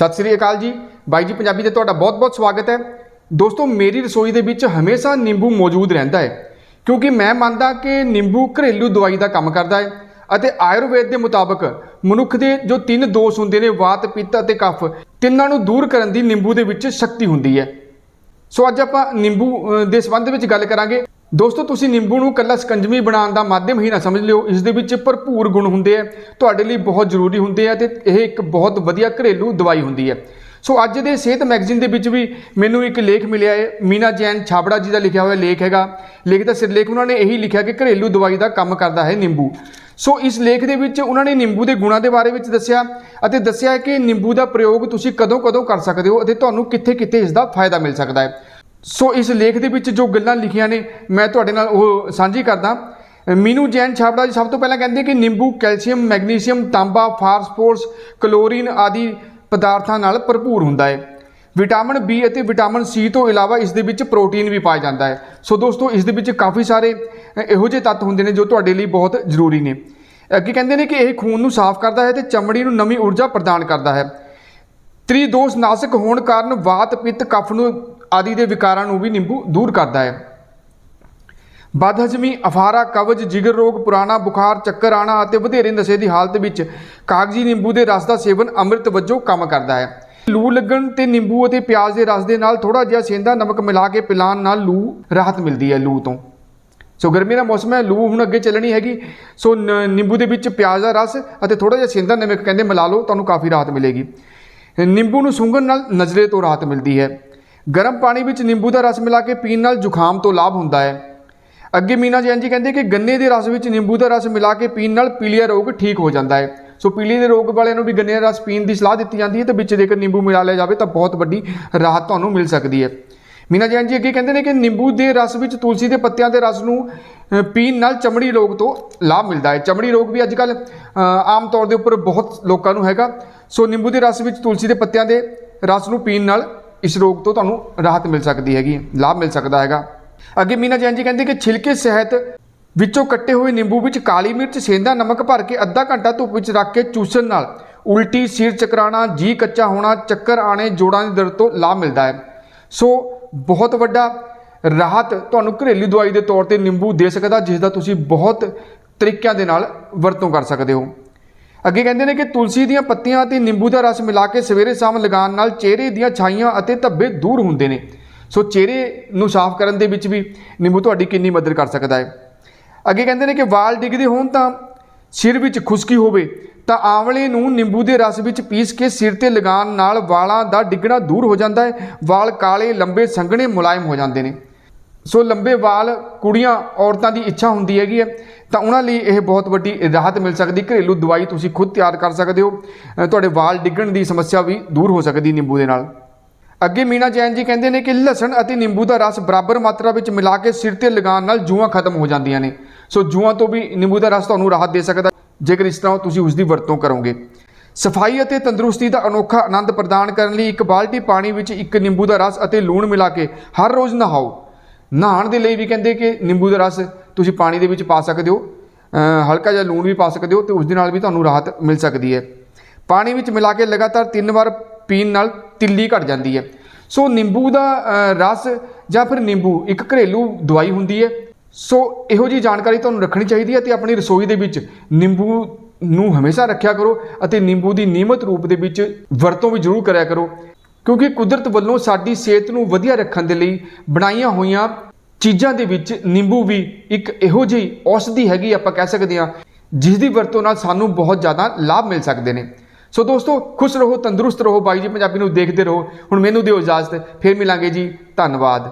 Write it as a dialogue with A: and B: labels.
A: ਸਤਿ ਸ੍ਰੀ ਅਕਾਲ ਜੀ। ਬਾਈ ਜੀ, ਪੰਜਾਬੀ ਦੇ ਤੁਹਾਡਾ ਬਹੁਤ-ਬਹੁਤ ਸਵਾਗਤ ਹੈ। ਦੋਸਤੋ, ਮੇਰੀ ਰਸੋਈ ਦੇ ਵਿੱਚ ਹਮੇਸ਼ਾ ਨਿੰਬੂ ਮੌਜੂਦ ਰਹਿੰਦਾ ਹੈ, ਕਿਉਂਕਿ ਮੈਂ ਮੰਨਦਾ ਕਿ ਨਿੰਬੂ ਘਰੇਲੂ ਦਵਾਈ ਦਾ ਕੰਮ ਕਰਦਾ ਹੈ ਅਤੇ ਆਯੁਰਵੇਦ ਦੇ ਮੁਤਾਬਕ ਮਨੁੱਖ ਦੇ ਜੋ ਤਿੰਨ ਦੋਸ਼ ਹੁੰਦੇ ਨੇ, ਵਾਤ, ਪਿੱਤ ਅਤੇ ਕਫ, ਤਿੰਨਾਂ ਨੂੰ ਦੂਰ ਕਰਨ ਦੀ ਨਿੰਬੂ ਦੇ ਵਿੱਚ ਸ਼ਕਤੀ ਹੁੰਦੀ ਹੈ। ਸੋ ਅੱਜ ਆਪਾਂ ਨਿੰਬੂ ਦੇ ਸੰਬੰਧ ਵਿੱਚ ਗੱਲ ਕਰਾਂਗੇ। ਦੋਸਤੋ, ਤੁਸੀਂ ਨਿੰਬੂ ਨੂੰ ਕੱਲਾ ਸਕੰਜਮੀ ਬਣਾਉਣ ਦਾ ਮਾਧਿਅਮ ਹੀ ਨਾ ਸਮਝ ਲਿਓ। ਇਸ ਦੇ ਵਿੱਚ ਭਰਪੂਰ ਗੁਣ ਹੁੰਦੇ ਆ, ਤੁਹਾਡੇ ਲਈ ਬਹੁਤ ਜ਼ਰੂਰੀ ਹੁੰਦੇ ਆ ਤੇ ਇਹ ਇੱਕ ਬਹੁਤ ਵਧੀਆ ਘਰੇਲੂ ਦਵਾਈ ਹੁੰਦੀ ਹੈ ਸੋ ਅੱਜ ਦੇ ਸਿਹਤ ਮੈਗਜ਼ੀਨ ਦੇ ਵਿੱਚ ਵੀ ਮੈਨੂੰ ਇੱਕ ਲੇਖ ਮਿਲਿਆ ਹੈ ਮੀਨਾ ਜੈਨ ਛਾਬੜਾ ਜੀ ਦਾ ਲਿਖਿਆ ਹੋਇਆ ਲੇਖ ਹੈਗਾ। ਲੇਖ ਦਾ ਸਿਰਲੇਖ ਉਹਨਾਂ ਨੇ ਇਹੀ ਲਿਖਿਆ ਕਿ ਘਰੇਲੂ ਦਵਾਈ ਦਾ ਕੰਮ ਕਰਦਾ ਹੈ ਨਿੰਬੂ। ਸੋ ਇਸ ਲੇਖ ਦੇ ਵਿੱਚ ਉਹਨਾਂ ਨੇ ਨਿੰਬੂ ਦੇ ਗੁਣਾਂ ਦੇ ਬਾਰੇ ਵਿੱਚ ਦੱਸਿਆ ਅਤੇ ਦੱਸਿਆ ਕਿ ਨਿੰਬੂ ਦਾ ਪ੍ਰਯੋਗ ਤੁਸੀਂ ਕਦੋਂ-ਕਦੋਂ ਕਰ ਸਕਦੇ ਹੋ ਅਤੇ ਤੁਹਾਨੂੰ ਕਿੱਥੇ-ਕਿੱਥੇ ਇਸ ਦਾ ਫਾਇਦਾ ਮਿਲ ਸਕਦਾ ਹੈ। ਸੋ ਇਸ ਲੇਖ ਦੇ ਵਿੱਚ ਜੋ ਗੱਲਾਂ ਲਿਖੀਆਂ ਨੇ, ਮੈਂ ਤੁਹਾਡੇ ਨਾਲ ਉਹ ਸਾਂਝੀ ਕਰਦਾ। ਮੀਨੂ ਜੈਨ ਛਾਬੜਾ ਜੀ ਸਭ ਤੋਂ ਪਹਿਲਾਂ ਕਹਿੰਦੇ ਕਿ ਨਿੰਬੂ, ਕੈਲਸ਼ੀਅਮ, ਮੈਗਨੀਸ਼ੀਅਮ, ਤਾਂਬਾ ਫਾਸਫੋਰਸ ਕਲੋਰੀਨ ਆਦਿ ਪਦਾਰਥਾਂ ਨਾਲ ਭਰਪੂਰ ਹੁੰਦਾ ਹੈ। ਵਿਟਾਮਿਨ ਬੀ ਅਤੇ ਵਿਟਾਮਿਨ ਸੀ ਤੋਂ ਇਲਾਵਾ ਇਸ ਦੇ ਵਿੱਚ ਪ੍ਰੋਟੀਨ ਵੀ ਪਾਇਆ ਜਾਂਦਾ ਹੈ। ਸੋ ਦੋਸਤੋ, ਇਸ ਦੇ ਵਿੱਚ ਕਾਫੀ ਸਾਰੇ ਇਹੋ ਜਿਹੇ ਤੱਤ ਹੁੰਦੇ ਨੇ ਜੋ ਤੁਹਾਡੇ ਲਈ ਬਹੁਤ ਜ਼ਰੂਰੀ ਨੇ। ਅੱਗੇ ਕਹਿੰਦੇ ਨੇ ਕਿ ਇਹ ਖੂਨ ਨੂੰ ਸਾਫ਼ ਕਰਦਾ ਹੈ ਤੇ ਚਮੜੀ ਨੂੰ ਨਵੀਂ ਊਰਜਾ ਪ੍ਰਦਾਨ ਕਰਦਾ ਹੈ। ਤ੍ਰਿਦੋਸ਼ ਨਾਸ਼ਕ ਹੋਣ ਕਾਰਨ ਵਾਤ, ਪਿੱਤ, ਕਫ ਨੂੰ ਆਦਿ ਦੇ ਵਿਕਾਰਾਂ ਨੂੰ ਵੀ ਨਿੰਬੂ ਦੂਰ ਕਰਦਾ ਹੈ। ਬਦਹਜ਼ਮੀ, ਅਫਾਰਾ ਕਬਜ਼ ਜਿਗਰ ਰੋਗ, ਪੁਰਾਣਾ, ਬੁਖਾਰ, ਚੱਕਰ ਆਣਾ ਅਤੇ ਵਧੇਰੇ ਨਸ਼ੇ ਦੀ ਹਾਲਤ ਵਿੱਚ ਕਾਗਜ਼ੀ ਨਿੰਬੂ ਦੇ ਰਸ ਦਾ ਸੇਵਨ ਅੰਮ੍ਰਿਤ ਵਜੋਂ ਕੰਮ ਕਰਦਾ ਹੈ। ਲੂ ਲੱਗਣ ਤੇ ਨਿੰਬੂ ਅਤੇ ਪਿਆਜ਼ ਦੇ ਰਸ ਦੇ ਨਾਲ ਥੋੜਾ ਜਿਹਾ ਸੇਂਦਾ ਨਮਕ ਮਿਲਾ ਕੇ ਪਿਲਾਉਣ ਨਾਲ ਲੂ ਰਾਹਤ ਮਿਲਦੀ ਹੈ ਲੂ ਤੋਂ। ਸੋ ਗਰਮੀ ਦਾ ਮੌਸਮ ਹੈ, ਲੂ ਹੁਣ ਅੱਗੇ ਚੱਲਣੀ ਹੈਗੀ। ਸੋ ਨ- ਨਿੰਬੂ ਦੇ ਵਿੱਚ ਪਿਆਜ਼ ਦਾ ਰਸ ਅਤੇ ਥੋੜਾ ਜਿਹਾ ਸੇਂਦਾ ਨਮਕ ਕਹਿੰਦੇ ਮਿਲਾ ਲਓ, ਤੁਹਾਨੂੰ ਕਾਫੀ ਰਾਹਤ ਮਿਲੇਗੀ। ਨਿੰਬੂ ਨੂੰ ਸੁੰਘਣ ਨਾਲ ਨਜ਼ਲੇ ਤੋਂ ਰਾਹਤ ਮਿਲਦੀ ਹੈ। ਗਰਮ ਪਾਣੀ ਵਿੱਚ ਨਿੰਬੂ ਦਾ ਰਸ ਮਿਲਾ ਕੇ ਪੀਣ ਨਾਲ ਜ਼ੁਕਾਮ ਤੋਂ ਲਾਭ ਹੁੰਦਾ ਹੈ। ਅੱਗੇ ਮੀਨਾ ਜੈਨ ਜੀ ਕਹਿੰਦੇ ਕਿ ਗੰਨੇ ਦੇ ਰਸ ਵਿੱਚ ਨਿੰਬੂ ਦਾ ਰਸ ਮਿਲਾ ਕੇ ਪੀਣ ਨਾਲ ਪੀਲੀਆ ਰੋਗ ਠੀਕ ਹੋ ਜਾਂਦਾ ਹੈ। ਸੋ ਪੀਲੀਏ ਦੇ ਰੋਗ ਵਾਲਿਆਂ ਨੂੰ ਵੀ ਗੰਨੇ ਦਾ ਰਸ ਪੀਣ ਦੀ ਸਲਾਹ ਦਿੱਤੀ ਜਾਂਦੀ ਹੈ ਤੇ ਵਿੱਚ ਜੇਕਰ ਨਿੰਬੂ ਮਿਲਾ ਲਿਆ ਜਾਵੇ ਤਾਂ ਬਹੁਤ ਵੱਡੀ ਰਾਹਤ ਤੁਹਾਨੂੰ ਮਿਲ ਸਕਦੀ ਹੈ। ਮੀਨਾ ਜੈਨ ਜੀ ਅੱਗੇ ਕਹਿੰਦੇ ਨੇ ਕਿ ਨਿੰਬੂ ਦੇ ਰਸ ਵਿੱਚ ਤੁਲਸੀ ਦੇ ਪੱਤਿਆਂ ਦੇ ਰਸ ਨੂੰ ਪੀਣ ਨਾਲ ਚਮੜੀ ਰੋਗ ਤੋਂ ਲਾਭ ਮਿਲਦਾ ਹੈ। ਚਮੜੀ ਰੋਗ ਵੀ ਅੱਜ ਕੱਲ ਆਮ ਤੌਰ ਦੇ ਉੱਪਰ ਬਹੁਤ ਲੋਕਾਂ ਨੂੰ ਹੈਗਾ। ਸੋ ਨਿੰਬੂ ਦੇ ਰਸ ਵਿੱਚ ਤੁਲਸੀ ਦੇ ਪੱਤਿਆਂ ਦੇ ਰਸ ਨੂੰ ਪੀਣ ਨਾਲ ਇਸ ਰੋਗ ਤੋਂ ਤੁਹਾਨੂੰ ਰਾਹਤ ਮਿਲ ਸਕਦੀ ਹੈਗੀ, ਲਾਭ ਮਿਲ ਸਕਦਾ ਹੈਗਾ। ਅੱਗੇ ਮੀਨਾ ਜੈਨ ਜੀ ਕਹਿੰਦੇ ਕਿ ਛਿਲਕੇ ਸਹਿਤ ਵਿੱਚੋਂ ਕੱਟੇ ਹੋਏ ਨਿੰਬੂ ਵਿੱਚ ਕਾਲੀ ਮਿਰਚ ਸੇਂਦਾ ਨਮਕ ਭਰ ਕੇ ਅੱਧਾ ਘੰਟਾ ਧੁੱਪ ਵਿੱਚ ਰੱਖ ਕੇ ਚੂਸਣ ਨਾਲ ਉਲਟੀ ਸਿਰ ਚਕਰਾਣਾ ਜੀ ਕੱਚਾ ਹੋਣਾ, ਚੱਕਰ ਆਣੇ ਜੋੜਾਂ ਦੀ ਦਰਦ ਤੋਂ ਲਾਭ ਮਿਲਦਾ ਹੈ। ਸੋ ਬਹੁਤ ਵੱਡਾ ਰਾਹਤ ਤੁਹਾਨੂੰ ਘਰੇਲੂ ਦਵਾਈ ਦੇ ਤੌਰ ਤੇ ਨਿੰਬੂ ਦੇ ਸਕਦਾ, ਜਿਸ ਦਾ ਤੁਸੀਂ ਬਹੁਤ ਤਰੀਕਿਆਂ ਦੇ ਨਾਲ ਵਰਤੋਂ ਕਰ ਸਕਦੇ ਹੋ। ਅੱਗੇ ਕਹਿੰਦੇ ਨੇ ਕਿ ਤੁਲਸੀ ਦੀਆਂ ਪੱਤੀਆਂ ਅਤੇ ਨਿੰਬੂ ਦਾ ਰਸ ਮਿਲਾ ਕੇ ਸਵੇਰੇ ਸ਼ਾਮ ਲਗਾਉਣ ਨਾਲ ਚਿਹਰੇ ਦੀਆਂ ਛਾਈਆਂ ਅਤੇ ਧੱਬੇ ਦੂਰ ਹੁੰਦੇ ਨੇ। ਸੋ ਚਿਹਰੇ ਨੂੰ ਸਾਫ਼ ਕਰਨ ਦੇ ਵਿੱਚ ਵੀ ਨਿੰਬੂ ਤੁਹਾਡੀ ਕਿੰਨੀ ਮਦਦ ਕਰ ਸਕਦਾ ਹੈ। ਅੱਗੇ ਕਹਿੰਦੇ ਨੇ ਕਿ ਵਾਲ ਡਿੱਗਦੇ ਹੋਣ ਤਾਂ ਸਿਰ ਵਿੱਚ ਖੁਸ਼ਕੀ ਹੋਵੇ, ਤਾਂ ਆਂਵਲੇ ਨੂੰ ਨਿੰਬੂ ਦੇ ਰਸ ਵਿੱਚ ਪੀਸ ਕੇ ਸਿਰ ਤੇ ਲਗਾਉਣ ਨਾਲ ਵਾਲਾਂ ਦਾ ਡਿੱਗਣਾ ਦੂਰ ਹੋ ਜਾਂਦਾ ਹੈ, ਵਾਲ ਕਾਲੇ, ਲੰਬੇ, ਸੰਘਣੇ, ਮੁਲਾਇਮ ਹੋ ਜਾਂਦੇ ਨੇ। ਸੋ ਲੰਬੇ ਵਾਲ ਕੁੜੀਆਂ, ਔਰਤਾਂ ਦੀ ਇੱਛਾ ਹੁੰਦੀ ਹੈਗੀ ਹੈ, ਤਾਂ ਉਹਨਾਂ ਲਈ ਇਹ ਬਹੁਤ ਵੱਡੀ ਰਾਹਤ ਮਿਲ ਸਕਦੀ। ਘਰੇਲੂ ਦਵਾਈ ਤੁਸੀਂ ਖੁਦ ਤਿਆਰ ਕਰ ਸਕਦੇ ਹੋ। ਤੁਹਾਡੇ ਵਾਲ ਡਿੱਗਣ ਦੀ ਸਮੱਸਿਆ ਵੀ ਦੂਰ ਹੋ ਸਕਦੀ ਨਿੰਬੂ ਦੇ ਨਾਲ। ਅੱਗੇ ਮੀਨਾ ਜੈਨ ਜੀ ਕਹਿੰਦੇ ਨੇ ਕਿ ਲਸਣ ਅਤੇ ਨਿੰਬੂ ਦਾ ਰਸ ਬਰਾਬਰ ਮਾਤਰਾ ਵਿੱਚ ਮਿਲਾ ਕੇ ਸਿਰ ਤੇ ਲਗਾਉਣ ਨਾਲ ਜੂਆਂ ਖਤਮ ਹੋ ਜਾਂਦੀਆਂ ਨੇ। ਸੋ ਜੂਆਂ ਤੋਂ ਵੀ ਨਿੰਬੂ ਦਾ ਰਸ ਤੁਹਾਨੂੰ ਰਾਹਤ ਦੇ ਸਕਦਾ। ਜੇਕਰ ਇਸ ਤਰ੍ਹਾਂ ਤੁਸੀਂ ਉਸ ਦੀ ਵਰਤੋਂ ਕਰੋਗੇ। ਸਫ਼ਾਈ ਅਤੇ ਤੰਦਰੁਸਤੀ ਦਾ ਅਨੋਖਾ ਆਨੰਦ ਪ੍ਰਦਾਨ ਕਰਨ ਲਈ ਇੱਕ ਬਾਲਟੀ ਪਾਣੀ ਵਿੱਚ ਇੱਕ ਨਿੰਬੂ ਦਾ ਰਸ ਅਤੇ ਲੂਣ ਮਿਲਾ ਕੇ ਹਰ ਰੋਜ਼ ਨਹਾਓ। ਨਹਾਉਣ ਦੇ ਲਈ ਵੀ ਕਹਿੰਦੇ ਕਿ ਨਿੰਬੂ ਦਾ ਰਸ ਤੁਸੀਂ ਪਾਣੀ ਦੇ ਵਿੱਚ ਪਾ ਸਕਦੇ ਹੋ ਹਲਕਾ ਜਿਹਾ ਲੂਣ ਵੀ ਪਾ ਸਕਦੇ ਹੋ ਤੇ ਉਸ ਦੇ ਨਾਲ ਵੀ ਤੁਹਾਨੂੰ ਰਾਹਤ ਮਿਲ ਸਕਦੀ ਹੈ। ਪਾਣੀ ਵਿੱਚ ਮਿਲਾ ਕੇ ਲਗਾਤਾਰ ਤਿੰਨ ਵਾਰ ਪੀਣ ਨਾਲ ਤਿੱਲੀ ਘਟ ਜਾਂਦੀ ਹੈ। ਸੋ ਨਿੰਬੂ ਦਾ ਰਸ ਜਾਂ ਫਿਰ ਨਿੰਬੂ ਇੱਕ ਘਰੇਲੂ ਦਵਾਈ ਹੁੰਦੀ ਹੈ। ਸੋ ਇਹੋ ਜੀ ਜਾਣਕਾਰੀ ਤੁਹਾਨੂੰ ਰੱਖਣੀ ਚਾਹੀਦੀ ਹੈ ਤੇ ਆਪਣੀ ਰਸੋਈ ਦੇ ਵਿੱਚ ਨਿੰਬੂ ਨੂੰ ਹਮੇਸ਼ਾ ਰੱਖਿਆ ਕਰੋ ਅਤੇ ਨਿੰਬੂ ਦੀ ਨਿਯਮਤ ਰੂਪ ਦੇ ਵਿੱਚ ਵਰਤੋਂ ਵੀ ਜ਼ਰੂਰ ਕਰਿਆ ਕਰੋ। ਕਿਉਂਕਿ ਕੁਦਰਤ ਵੱਲੋਂ ਸਾਡੀ ਸਿਹਤ ਨੂੰ ਵਧੀਆ ਰੱਖਣ ਦੇ ਲਈ ਬਣਾਈਆਂ ਹੋਈਆਂ ਚੀਜ਼ਾਂ ਦੇ ਵਿੱਚ ਨਿੰਬੂ ਵੀ ਇੱਕ ਇਹੋ ਜਿਹੀ ਔਸ਼ਧੀ ਹੈਗੀ ਆਪਾਂ ਕਹਿ ਸਕਦੇ ਹਾਂ, ਜਿਸ ਦੀ ਵਰਤੋਂ ਨਾਲ ਸਾਨੂੰ ਬਹੁਤ ਜ਼ਿਆਦਾ ਲਾਭ ਮਿਲ ਸਕਦੇ ਨੇ। ਸੋ ਦੋਸਤੋ, ਖੁਸ਼ ਰਹੋ, ਤੰਦਰੁਸਤ ਰਹੋ, ਬਾਈ ਜੀ ਪੰਜਾਬੀ ਨੂੰ ਦੇਖਦੇ ਰਹੋ। ਹੁਣ ਮੈਨੂੰ ਦਿਓ ਇਜਾਜ਼ਤ, ਫਿਰ ਮਿਲਾਂਗੇ ਜੀ। ਧੰਨਵਾਦ।